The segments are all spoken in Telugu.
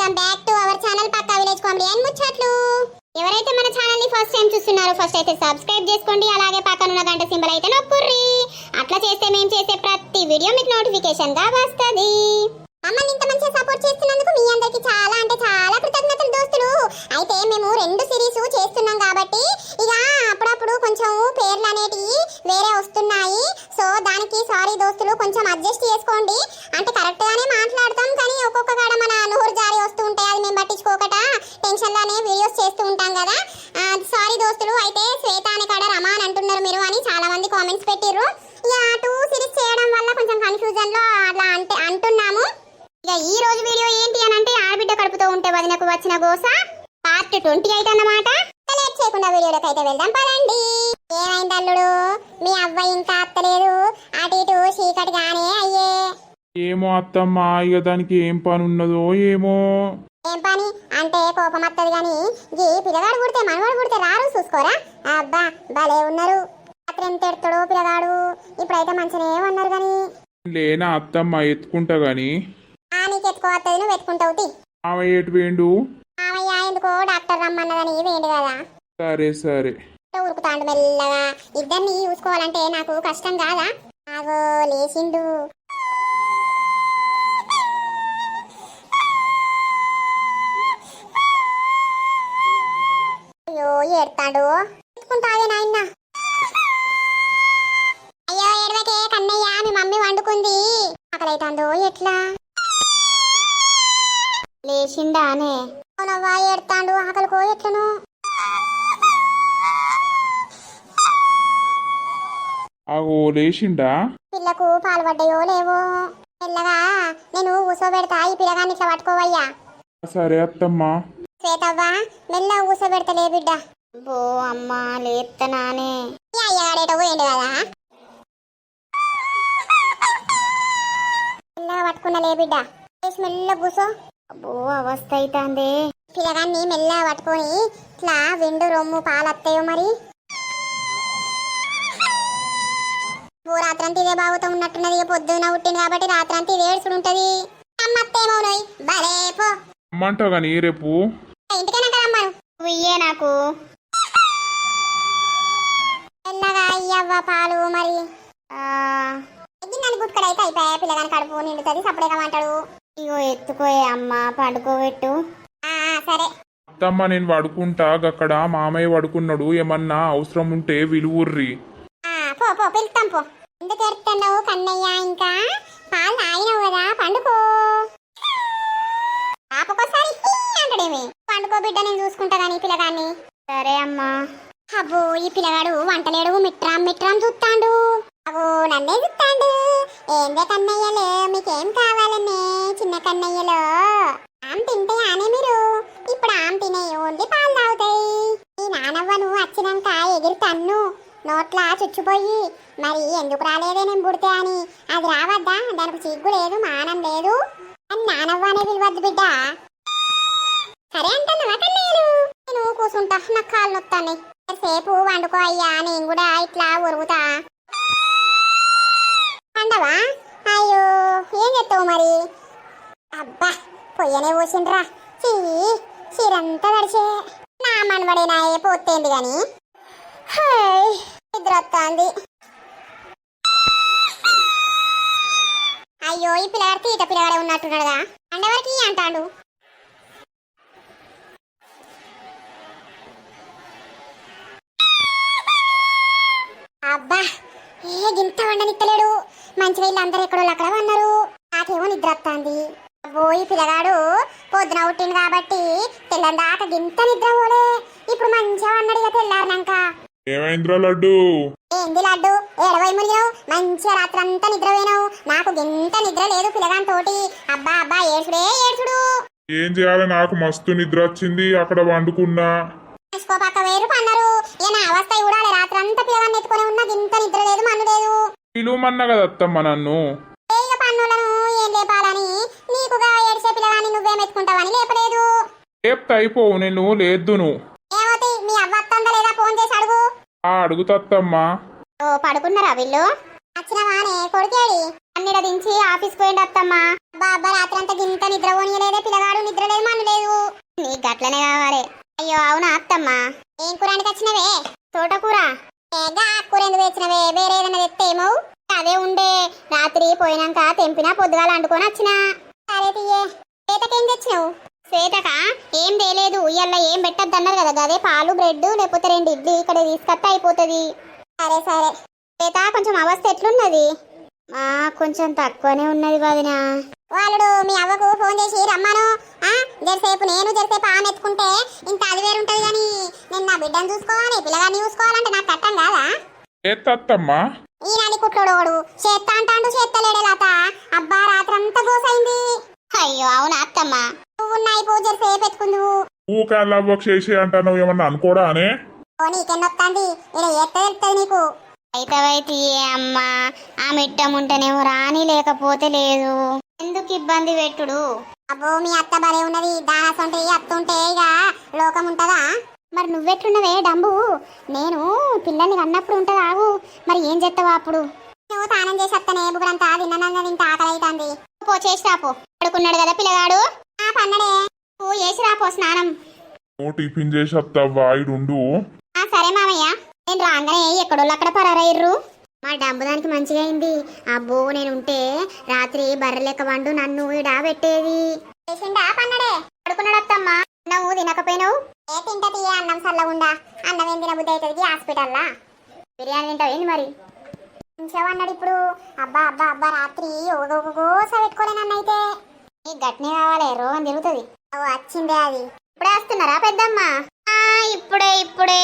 Welcome back to our channel Pakka village comedy and ముచ్చట్లు. ఎవరైతే మన ఛానల్ని ఫస్ట్ టైం చూస్తున్నారో ఫస్ట్ అయితే సబ్స్క్రైబ్ చేసుకోండి అలాగే పక్కన ఉన్న గంట సింబల్ అయితే నొక్కుర్రి. అట్లా చేస్తే మేము చేసే ప్రతి వీడియో మీకు నోటిఫికేషన్గా వస్తుంది. మమ్మల్ని ఇంత మంచిగా సపోర్ట్ చేస్తున్నందుకు మీ అందరికి చాలా అంటే చాలా కృతజ్ఞతలు దోస్తులు. అయితే మేము రెండు సిరీస్ చేస్తున్నాం కాబట్టి ఇక అప్పుడప్పుడు కొంచెం పేర్లు అనేటివి వేరే వస్తున్నాయి. సో దానికి సారీ దోస్తులు కొంచెం అడ్జస్ట్ చేసుకోండి. అంటే కరెక్ట్ గానే మాట్లాడతాం కానీ అది టెన్షన్లోనే వీడియోస్ చేస్తూ ఉంటాం కదా. సారీ దోస్తులు అయితే శ్వేత అనే కాడ రమా అని అంటున్నారు మీరు అని చాలా మంది కామెంట్స్ పెట్టిర్రు. ఇక టూ సిరీస్ చేయడం వల్ల కొంచెం కన్ఫ్యూజన్లో అట్లా అంటే అంటున్నాము. ఇక ఈ రోజు వీడియో ఏంటి అని అంటే ఆడబిడ్డ కడుపుతో ఉంటే వదినకు వచ్చిన గోస. పార్ట్ ట్వంటీ ఎయిట్ అన్నమాట. లేట్ చేయకుండా వీడియోలోకి అయితే వెళ్దాం పదండి. ఏమైంది అల్లుడు? మీ అవ్వ ఇంకా అత్తలేదు. అటు ఇటు చీకటిగానే అయ్యే. ఏమో అత్తమ్మ ఇక దానికి ఏం పని ఉన్నదో ఏమో. ఏం పని? అంటే కోపం వత్తది గాని గీ పిల్లగాడు పుడితే మనవాడు పుడితే రారు చూసుకోరా? అబ్బా భలే ఉన్నారు. రాత్రి ఎంత ఎడతాడో పిల్లగాడు. ఇప్పుడైతే మంచిగానే ఉన్నారు గాని. లేనా అత్తమ్మ ఎత్తుకుంటా గాని. ఆ నీకు ఎత్తుకోవత్తది నువ్వు ఎత్తుకుంటావు తీ. ఏటు వేండు? మామయ్య ఎందుకో డాక్టర్ రమ్మన్నదని వేయండి కదా. సరే సరే. ఉరుకుతాండు మెల్లగా. ఇద్దరిని చూసుకోవాలంటే నాకు కష్టం కాదా? ఆగో లేచిండు. ఏడతాడు? ఎత్తుకుంటావే నాయన. అయ్యో ఏడవకే కన్నయ్య మీ మమ్మీ వండుకుంది. ఆకలైతాందో ఎట్లా? లేచిండానే. అవునవ్వా ఏడతాండు ఆకలికో ఎట్లను. ఆగో లేచిండా? పిల్లకు పాలు పడ్డాయో లేవో? మెల్లగా నేను కూసోబెడతా ఈ పిల్లగాన్ని ఇట్లా పట్టుకోవయ్యా. సరే అత్తమ్మ. శ్వేతవ్వ మెల్ల కూసోబెడతలే బిడ్డ. బో అమ్మా లేపుతానానే అయ్యాడేటో పోయిండు కదా మెల్లగా పట్టుకున్నలే బిడ్డ. మెల్ల కూసో. అబ్బో అవస్థ అవుతుంది పిల్లగాన్ని మెల్లగా పట్టుకొని ఇట్లా వెండు రొమ్ము పాలు వస్తాయో మరి. ఓ రాత్రంతా ఇదే బాగుతూ ఉన్నట్టున్నది. పొద్దున పుట్టింది కాబట్టి రాత్రంతా ఇది ఏడుచుడు ఉంటది అమ్మత్తేమో నోయ్ భలే పో. అమ్మంటావు గాని రేపు ఇంటికైనా కదా అమ్మాను ఇయ్యే నాకు. మెల్లగా అయ్యవ్వ పాలు మరి. నన్ను గుట్టుకడైతే అయిపోయా పిల్లగాని కడుపు నిండుతుంది సపడేకమంటాడు ఇగో ఎత్తుకోయే అమ్మ పండుకోబెట్టు. ఆ, సరే. అత్తమ్మ నేను పడుకుంటా గక్కడ మామయ్య పడుకున్నాడు ఏమన్నా అవసరం ఉంటే విలువుర్రి. ఆ, పో పో పిలుస్తాం పో. ఎందుకు ఎడుతున్నావు కన్నయ్య ఇంకా? పాలు తాగినావు కదా పండుకో బిడ్డ నేను చూసుకుంటా కానీ పిల్లగాన్ని. సరే అమ్మా. అబ్బో ఈ పిల్లగాడు వంటలేడు మిట్రాం మిట్రాం చూస్తాడు. అగో నన్నే చూస్తాడు. ఏందే కన్నయ్యలు మీకేం కావాలనే చిన్న కన్నయ్యలో? ఆమె తింటే ఆనే మీరు. ఇప్పుడు ఆమె తినే ఓన్లీ పాలు తాగుతాయి. ఈ నానవ్వ నువ్వు వచ్చినాక ఎగిరి తన్ను. నోట్లా చుచ్చిపోయి మరి ఎందుకు రాలేదే నేను పుడితే అని? అది రావద్దా? దానికి సిగ్గు లేదు మానం లేదు. అని నానవ్వ అనే పిలవద్దు బిడ్డ. సరే అంటున్నావా కన్నయ్యలు నేను కూర్చుంటా నాకు కాళ్ళు నొత్తాన్ని సేపు వండుకో అయ్యా నేను కూడా ఇట్లా ఉరుగుతా పండవా అయ్యో ఏం చెప్తావు మరి? అబ్బా పొయ్యనే పోసిండ్రా. చీ చీరంతా తడిచే. నా మనబడేనా ఏ పోతేంది గాని. నిద్ర వస్తుంది అయ్యో ఈ పిల్లగాడు తీట పిల్లగాడే ఉన్నట్టున్నాడుగా. అండవరికి అంటాడు? అబ్బా ఏ గింత వండనిత్తలేడు మంచిగా వీళ్ళందరూ ఎక్కడో అక్కడ ఉన్నారు. నాకేమో నిద్ర వస్తుంది అబ్బో ఈ పిల్లగాడు పొద్దున పుట్టింది కాబట్టి తెల్లని దాకా గింత నిద్ర పోలే. ఇప్పుడు మంచిగా అన్నాడు ఇక తెల్లారినాక. ఏమైందిరా లడ్డు? ఏంది లడ్డు? ఏడవై మునిగినావు. మంచిగా రాత్రంతా నిద్ర పోయినావు నాకు గింత నిద్ర లేదు పిల్లగాని తోటి అబ్బా అబ్బా ఏడ్చుడే ఏడ్చుడు. ఏం చేయాలి? నాకు మస్తు నిద్ర వచ్చింది అక్కడ వండుకున్నా. పక్క వేరు పన్నారు ఏ నా అవస్థ చూడాలి రాత్రంతా పిల్లగాన్ని ఎత్తుకొని ఉన్నా గింత నిద్ర లేదు మన్ను లేదు. విలువమన్నా కదా అత్తమ్మ నన్ను. ఏ ఇక పన్నులను? ఏం లేపాలని? నీకుగా ఏడ్చే పిల్లగాన్ని నువ్వేం ఎత్తుకుంటావని లేపలేదు. రేపు అయిపోవు నేను లేద్దును ఏమవుతాయి మీ అవ్వ వస్తుందా లేదా ఫోన్ చేసి అడుగు. ఆ అడుగుతత్తమ్మా ఓ పడుకున్నారా వీళ్ళు? వచ్చినవానే కొడుకేడి అన్నిడ దించి ఆఫీస్ పోయిండు అత్తమ్మ. బాబా రాత్రంతా గింత నిద్ర పోనీయలేదే పిల్లగాడు నిద్ర లేదు మన లేదు. నీకు గట్లనే కావాలి. అయ్యో అవునా అత్తమ్మ? ఏం కూరానికి వచ్చినవే తోటకూర? ఏగా కూర ఎందుకు తెచ్చినవే? వేరే ఏదైనా ఏమో అదే ఉండే. రాత్రి పోయినాక తెంపినా పొద్దుగాల అండుకొని వచ్చినా. సరే తీయే. శ్వేతకేం తెచ్చినావు? శ్వేతక? ఏం తేలేదు. ఇవాళ ఏం పెట్టద్దు అన్నారు కదా. అదే పాలు బ్రెడ్ లేకపోతే రెండు ఇడ్లీ ఇక్కడ తీసుకొస్తే అయిపోతుంది. సరే సరే. శ్వేత కొంచెం అవస్థ ఎట్లున్నది? కొంచెం తక్కువనే ఉన్నది వదినా. వాళ్ళు మీ అవ్వకు ఫోన్ చేసి రమ్మను. ఆ జరసేపు నేను జరసేపు ఆమె ఎత్తుకుంటే ఇంత అది వేరుంటది కానీ నేను నా బిడ్డను చూసుకోవాలి పిల్లగాన్ని చూసుకోవాలంటే నాకు కట్టం కాదా? ఏత్తమ్మా ఈనాని కుట్లోడోడు చేత్తా అంటాండు చేత్తలేడే లత. అబ్బా రాత్రంతా గోసైంది అయ్యో అవునా అత్తమ్మ? నువ్వు ఉన్నాయి పూజలు సేపు ఎత్తుకుందువు. ఊకే అల్లవ్వకు చేసి అంటాను ఏమన్నా అనుకోడా అనే? ఓ నీకెన్నొత్తాంది ఇలా ఎత్త తెలుస్తుంది నీకు. అయితవైతే అమ్మా? ఆ మిట్టం ఉంటేనేమో రాని లేకపోతే లేదు. ఎందుకు ఇబ్బంది పెట్టుడు? అబ్బో మీ అత్త బరే ఉన్నది. దానసంటే అత్త ఉంటే ఇక లోకం ఉంటదా? మరి నువ్వెట్లున్నవే డంబు. నేను పిల్లల్ని అన్నప్పుడు ఉంటది ఆగు. మరి ఏం చేస్తావా అప్పుడు? నువ్వు స్నానం చేసి వస్తానే బుగుడంతా ఇంత ఆకలి అవుతుంది పో చేసి రాపో. పడుకున్నాడు కదా పిల్లగాడు. ఆ పన్నడే. పో చేసి రాపో స్నానం. ఓ టిఫిన్ చేసి వస్తావా ఇడుండు ఆ సరే మామయ్య. నేను రాగానే ఎక్కడోళ్ళు అక్కడ పరారయ్యర్రు మా డబ్బు దానికి మంచిగా అయింది. అబ్బో నేను ఉంటే రాత్రి బర్రె లెక్క వండు నన్ను ఇడా పెట్టేది. చేసిండా పన్నడే? పడుకున్నాడు అత్తమ్మా నువ్వు తినకపోయినావు? ఏ తింటా తీయ అన్నం చల్లగుండా అన్నం ఏం తినబుద్ధి అవుతుంది హాస్పిటల్లా? బిర్యానీ తింటావు ఏంది మరి? మంచిగా అన్నాడు ఇప్పుడు. అబ్బా అబ్బా అబ్బా రాత్రి ఓగోగోస పెట్టుకోలే నన్ను అయితే నీకు గట్నే కావాలి రోగం తిరుగుతుంది. ఓ వచ్చిందే అది. ఇప్పుడే వస్తున్నారా పెద్దమ్మ? ఇప్పుడే ఇప్పుడే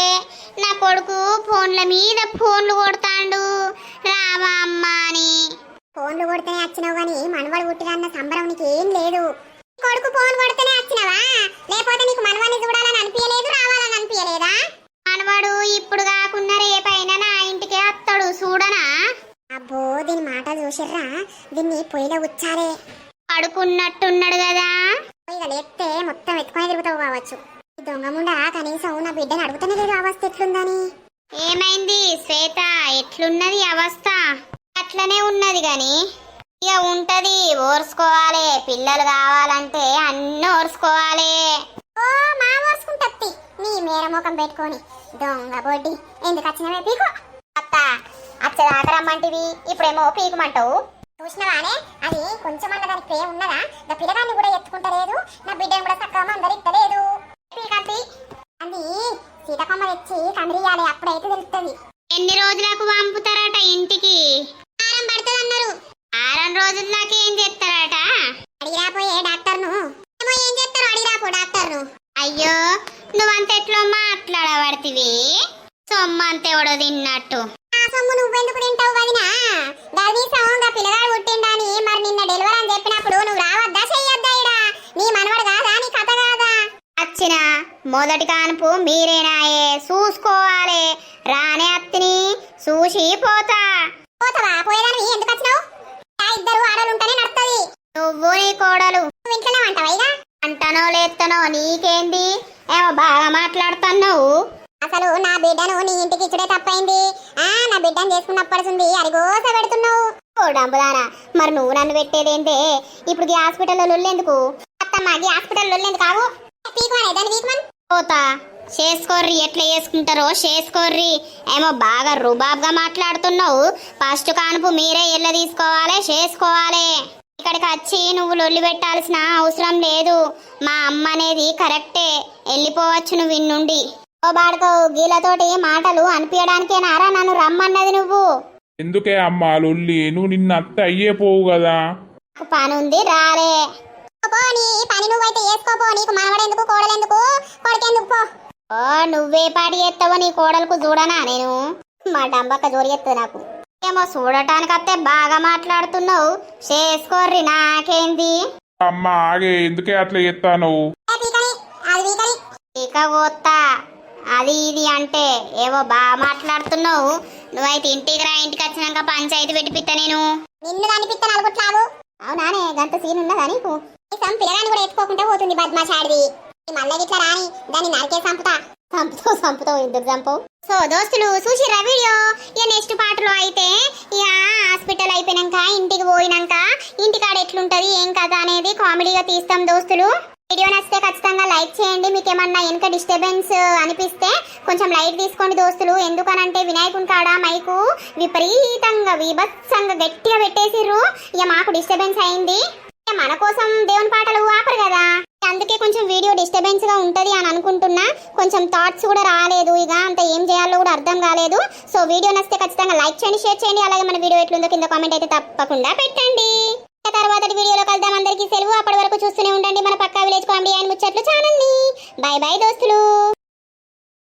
నా కొడుకు ఫోన్ల మీద ఫోన్లు కొడతాండు. రామా అమ్మ అని. ఫోన్లు కొడితేనే వచ్చినావు కానీ మనవడు పుట్టిరన్న సంబరం నీకు ఏం లేదు కొడుకు ఫోన్ కొడితేనే వచ్చినావా లేకపోతే నీకు మనవని చూడాలని అనిపించలేదు రావాలని అనిపించలేదా మనవడు ఇప్పుడు కాకుండా రేపైనా నా ఇంటికే వస్తాడు చూడనా? అబ్బో దీని మాట చూసిర్రా? దీన్ని పొయ్యిలో ఉచ్చారే పడుకున్నట్టున్నాడు కదా. ఇక లేస్తే మొత్తం ఎత్తుకొని తిరుగుతావు కావచ్చు. ఈ దొంగ ముండా కనీసం నా బిడ్డని అడుగుతూనే లేదు అవస్థ ఎట్లుందని? ఏమైంది శ్వేత? ఎట్లున్నది అవస్థ? అట్లనే ఉన్నది గాని. ఇక ఉంటది ఓర్చుకోవాలి. పిల్లలు కావాలంటే అన్ని ఓర్చుకోవాలి. ఓ మా ఓర్చుకుంటత్తి నీ మేర ముఖం పెట్టుకొని దొంగ బొడ్డి. ఎందుకు వచ్చినవే పీకు? అత్త అచ్చదాకా రమ్మంటివి. ఇప్పుడేమో పీకుమంటావు. చూసినవానే? అది కొంచెం అన్న దానికి ప్రేమ ఉన్నదా? నా పిల్లగాన్ని కూడా ఎత్తుకుంటలేదు. నా బిడ్డను కూడా చక్కగా అందరిస్తలేదు పీకంతి అది. సీతకొమ్మ తెచ్చి కందిరియాలి అప్పుడైతే తెలుస్తుంది. ఎన్ని రోజులకు పంపుతారట ఇంటికి? ఆరం పడుతుంది అన్నారు ఆరం రోజుల దాకా ఏం చేస్తారట? అడిగిరాపోయే డాక్టర్ను. ఏమో ఏం చేస్తారు అడిగిరాపో డాక్టర్ను. అయ్యో నువ్వంత ఎట్లో మాట్లాడబడితివి? సొమ్మంతే ఎవడో తిన్నట్టు ఆ సొమ్ము నువ్వెందుకు తింటావు వదినా గర్భీసం గా పిల్లగాడు పుట్టిండని మరి నిన్న డెలివరీ అని చెప్పినప్పుడు నువ్వు రావద్దా చెయ్యొద్దా ఇడా నీ మనవడు కాదా నీ కథ కాదా వచ్చిన మొదటి కానుపు మీరేనాయే చూసుకోవాలి. రానే అత్తిని చూసి పోతా. పోతావా? పోయేదాన్ని ఎందుకు వచ్చినావు? ఇద్దరు ఆడలు ఉంటేనే నువ్వు నీ కోడలు. నువ్వు ఇంట్లోనే అంటావా ఇక? అంటానో నీకేంది? ఏమో బాగా మాట్లాడుతున్నావు. అసలు నా బిడ్డను నీ ఇంటికి ఇచ్చుడే తప్పైంది. ఆ నా బిడ్డను చేసుకున్నప్పటిసింది అరిగోస పెడుతున్నావు. ఓ డంబుదానా మరి నువ్వు నన్ను పెట్టేదేంటే? ఇప్పుడు ఈ హాస్పిటల్లో లొల్లెందుకు? అత్తమ్మ ఈ హాస్పిటల్ లొల్లెందుకు కావు. పీకుమనే దాన్ని పీకుమని పోతా. చేసుకోర్రి ఎట్లా చేసుకుంటారో చేసుకోర్రి. ఏమో బాగా రుబాబ్గా మాట్లాడుతున్నావు. ఫస్ట్ కానుపు మీరే ఎల్ల తీసుకోవాలి చేసుకోవాలి. ఇక్కడికి వచ్చి నువ్వు లొల్లి పెట్టాల్సిన అవసరం లేదు. మా అమ్మ అనేది కరెక్టే. వెళ్ళిపోవచ్చు నువ్వు ఇన్నుండి. ఓ బాడుకో గీలతోటి మాటలు అనిపించడానికే నారా నన్ను రమ్మన్నది నువ్వు. ఎందుకే అమ్మా లొల్లి? నువ్వు నిన్న అత్త అయ్యే పోవు కదా. పని ఉంది రాలే. పో నీ పని నువ్వైతే చేసుకోపో నీకు మనవడెందుకు కొడుకెందుకు పో. ఓ నువ్వే పాటి చేస్తావో నీ కోడలకు చూడనా నేను? మా డంబక్క జోరి చేస్తుంది నాకు. ఏమో చూడటానికి అత్తే బాగా మాట్లాడుతున్నావు. చేసుకోర్రి నాకేంది? అమ్మ ఆగే ఎందుకే అట్లా చేస్తాను ఇక పోతా అది ఇది అంటే ఏవో బాగా మాట్లాడుతున్నావు. నువ్వైతే ఇంటికి రా ఇంటికి వచ్చినాక పంచాయతీ పెట్టిపిత్తా నేను. నిన్ను కనిపిస్తా నలుగుట్లావు అవునానే గంట సీన్ ఉన్నదా నీకు? పిల్లగాని కూడా ఎత్తుకోకుండా పోతుంది బద్మాషాడిది. మళ్ళీ ఇట్లా రాని దాన్ని నరికే సంపుతా సంపుతావు సంపుతావు ఇద్దరు చంపవు సో దోస్తులు చూసిరా వీడియో? ఇక నెక్స్ట్ పాటలో అయితే ఇక హాస్పిటల్ అయిపోయినాక ఇంటికి పోయినాక ఇంటికాడ ఎట్లుంటది ఏం కదా అనేది కామెడీగా తీస్తాం దోస్తులు. వీడియో నచ్చితే ఖచ్చితంగా లైక్ చేయండి. మీకు ఏమన్నా వెనక డిస్టర్బెన్స్ అనిపిస్తే కొంచెం లైట్ తీసుకోండి దోస్తులు. ఎందుకనంటే వినాయకుని కాడ మైకు విపరీతంగా విభత్సంగా గట్టిగా పెట్టేసిర్రు. ఇక మాకు డిస్టర్బెన్స్ అయింది. ఇక మన కోసం దేవుని పాటలు ఆపరు డిస్టర్బెన్స్గా ఉంటుంది అని అనుకుంటున్నా. కొంచెం థాట్స్ కూడా రాలేదు. ఇక అంత ఏం చేయాలో కూడా అర్థం కాలేదు. సో వీడియో నచ్చితే ఖచ్చితంగా లైక్ చేయండి షేర్ చేయండి. అలాగే మన వీడియో ఎట్లుందో కింద కామెంట్ అయితే తప్పకుండా పెట్టండి. తర్వాత వీడియోలో కలుద్దాం. అందరికీ సెలవు. అప్పటి వరకు చూస్తూనే ఉండండి. మన పక్కా విలేజ్ కామెడీ అండ్ ముచ్చట్లు ఛానల్ని బై బై దోస్తులు.